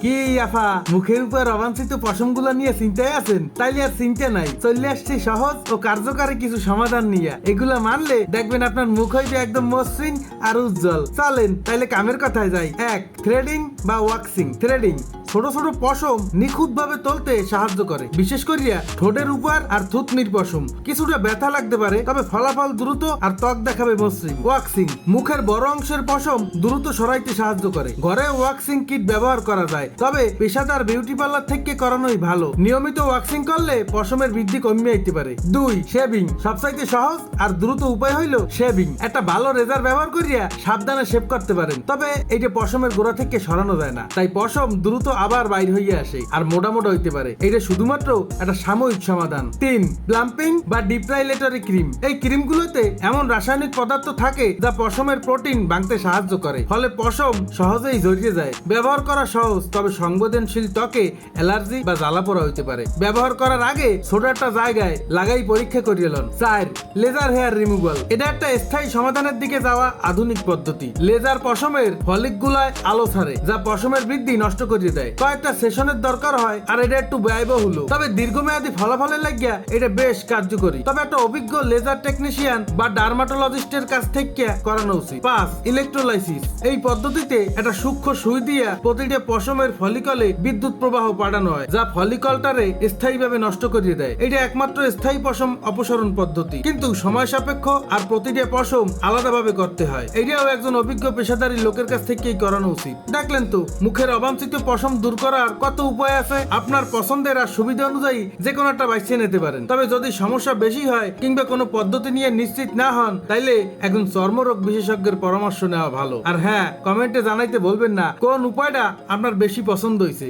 কি আফা মুখের উপর অবাঞ্ছিত পশমগুলো নিয়ে চিন্তায় আছেন? তাইলে আর চিন্তা নাই। চলে আসছে সহজ ও কার্যকারী কিছু সমাধান নিয়ে। এগুলা মানলে দেখবেন আপনার মুখ হইবে একদম মসৃণ আর উজ্জ্বল। চলেন, তাইলে কামের কথায় যাই। এক থ্রেডিং বা ওয়াক্সিং থ্রেডিং ছোট ছোট পশম নিখুঁত ভাবে তুলতে সাহায্য করে। বিশেষ করিয়া ঠোঁটের উপর আর থুতনির পশম। কিছুটা ব্যথা লাগতে পারে, তবে ফলাফল দ্রুত আর ত্বক দেখাবে মসৃণ। ওয়াক্সিং, মুখের বড় অংশের পশম দ্রুত সরাইতে সাহায্য করে। ঘরে ওয়াক্সিং কিট ব্যবহার করা যায়, তবে পেশাদার বিউটি পার্লার থেকে করানোই ভালো। নিয়মিত ওয়াক্সিং করলে পশমের বৃদ্ধি কমে আইতে পারে। দুই, শেভিং, সবচাইতে সহজ আর দ্রুত উপায় হইল শেভিং। একটা ভালো রেজার ব্যবহার করিয়া সাবধানে শেভ করতে পারেন, তবে এই যে পশমের গোড়া থেকে সরানো যায় না। তাই পশম দ্রুত আবার বাইর হইয়া আসে আর মোটা মোটা হইতে পারে। এটা শুধুমাত্র একটা সাময়িক সমাধান। তিন প্লাম্পিং বা ডিপ্রাইলেটরি ক্রিম এই ক্রিমগুলোতে এমন রাসায়নিক পদার্থ থাকে যা পশমের প্রোটিন ভাঙতে সাহায্য করে। ফলে পশম সহজেই জড়িয়ে যায়। ব্যবহার করা সহজ, তবে সংবেদনশীল ত্বকে অ্যালার্জি বা জ্বালা পোড়া হইতে পারে। ব্যবহার করার আগে ছোট একটা জায়গায় লাগাই পরীক্ষা করিয়ে লন। চার লেজার হেয়ার রিমুভাল এটা একটা স্থায়ী সমাধানের দিকে যাওয়া আধুনিক পদ্ধতি। লেজার পশমের ফলিক গুলায় আলো ছাড়ে, যা পশমের বৃদ্ধি নষ্ট করিয়ে দেয়। কয়েকটা সেশনের দরকার হয়, আর এটা একটু ব্যয়বহুল। তবে দীর্ঘমেয়াদী ফলাফলের লাগিয়া এটা বেশ কার্যকরী। তবে একটা অভিজ্ঞ লেজার টেকনিশিয়ান বা ডার্মাটোলজিস্টের কাছ থেকে করানো উচিত। পাঁচ, ইলেকট্রোলাইসিস। এই পদ্ধতিতে একটা সূক্ষ্ম সুই দিয়া প্রতিটা পশমের ফলিকলে বিদ্যুৎ প্রবাহ পাঠানো হয়, যা ফলিকলটারে স্থায়ীভাবে নষ্ট করিয়ে দেয়। এটা একমাত্র স্থায়ী পশম অপসারণ পদ্ধতি। কিন্তু সময় সাপেক্ষ আর প্রতিটা পশম আলাদাভাবে করতে হয়। এটাও একজন অভিজ্ঞ পেশাদারী লোকের কাছ থেকেই করানো উচিত। দেখলেন তো, মুখের অবাঞ্ছিত পশম দূর করার কত উপায় আছে? আপনার পছন্দের আর সুবিধা অনুযায়ী যে কোনো একটা বাইছে নিতে পারেন। তবে যদি সমস্যা বেশি হয় কিংবা কোনো পদ্ধতি নিয়ে নিশ্চিত না হন, তাইলে একজন চর্মরোগ বিশেষজ্ঞের পরামর্শ নেওয়া ভালো। আর হ্যাঁ কমেন্টে জানাইতে বলবেন না কোন উপায়টা আপনার বেশি পছন্দ হয়েছে